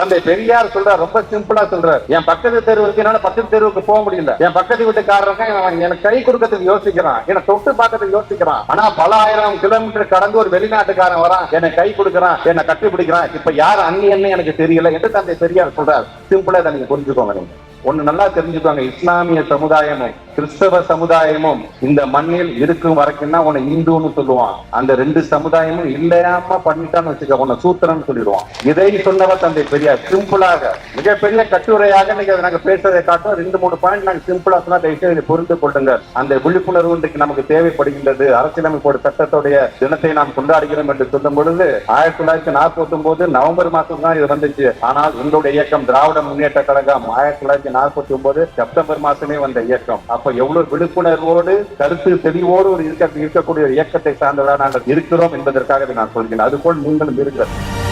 தந்தை பெரியார் சொல்றார் ரொம்ப சிம்பிளா சொல்றார். என் பக்கத்து தெருவுக்கு என்னால பக்கத்து தெருவுக்கு போக முடியல. என் பக்கத்து வீட்டுக்காரங்க எனக்கு கை கொடுக்கறதுக்கு யோசிக்கிறான். என்ன தொட்டு பார்க்கறதுக்கு யோசிக்கிறான். ஆனா பல ஆயிரம் கிலோமீட்டர் கடந்து ஒரு வெளிநாட்டுக்காரன் வரான். என்னை கை கொடுக்கறான் என்னை கட்டி பிடிக்கிறான் இப்ப யார் அந்நியன்னு எனக்கு தெரியல என்று தந்தை பெரியார் சொல்றார். சிம்பிளா இதை நீங்க புரிஞ்சுக்கோங்க நீங்க. ஒண்ணு நல்லா தெரிஞ்சுக்கோங்க இஸ்லாமிய சமுதாயமும் கிறிஸ்தவ சமுதாயமும் இந்த மண்ணில் இருக்கும் வரைக்கும் தான் உன்னை இந்துன்னு சொல்லுவான். அந்த ரெண்டு சமுதாயமும் இல்லையாம பண்ணிட்டான்னு வச்சுக்க உன்னை சூத்திரன்னு சொல்லிடுவான். இதை சொன்னவர் தந்தை பெரியார். சிம்பிளாக மிகப்பெரிய கட்டுரையாக நீங்க நாங்க பேசுறதை காட்டும். ரெண்டு மூணு பாயிண்ட் நாங்க சிம்பிளா சொன்னா தயவுசெய்து புரிந்து கொள்ளுங்க அந்த விழிப்புணர்வு இன்றைக்கு நமக்கு தேவைப்படுகின்றது. அரசியலமைப்போட சட்டத்துடைய தினத்தை நாம் கொண்டாடுகிறோம் என்று சொல்லும் பொழுது ஆயிரத்தி தொள்ளாயிரத்தி நாற்பத்தி ஒன்பது நவம்பர் மாசம் தான் இது வந்துச்சு. ஆனால் எங்களுடைய இயக்கம் திராவிட முன்னேற்ற கழகம் ஆயிரத்தி தொள்ளாயிரத்தி நாற்பத்தி ஒன்பது செப்டம்பர் மாசமே வந்த இயக்கம். அப்ப எவ்வளவு விழிப்புணர்வோடு கருத்து தெளிவோடு ஒரு இருக்க இருக்கக்கூடிய ஒரு இயக்கத்தை சார்ந்தவர்களாக நாங்கள் இருக்கிறோம் என்பதற்காக நான் சொல்கிறேன். அதுபோல் நீங்களும் இருக்கிறது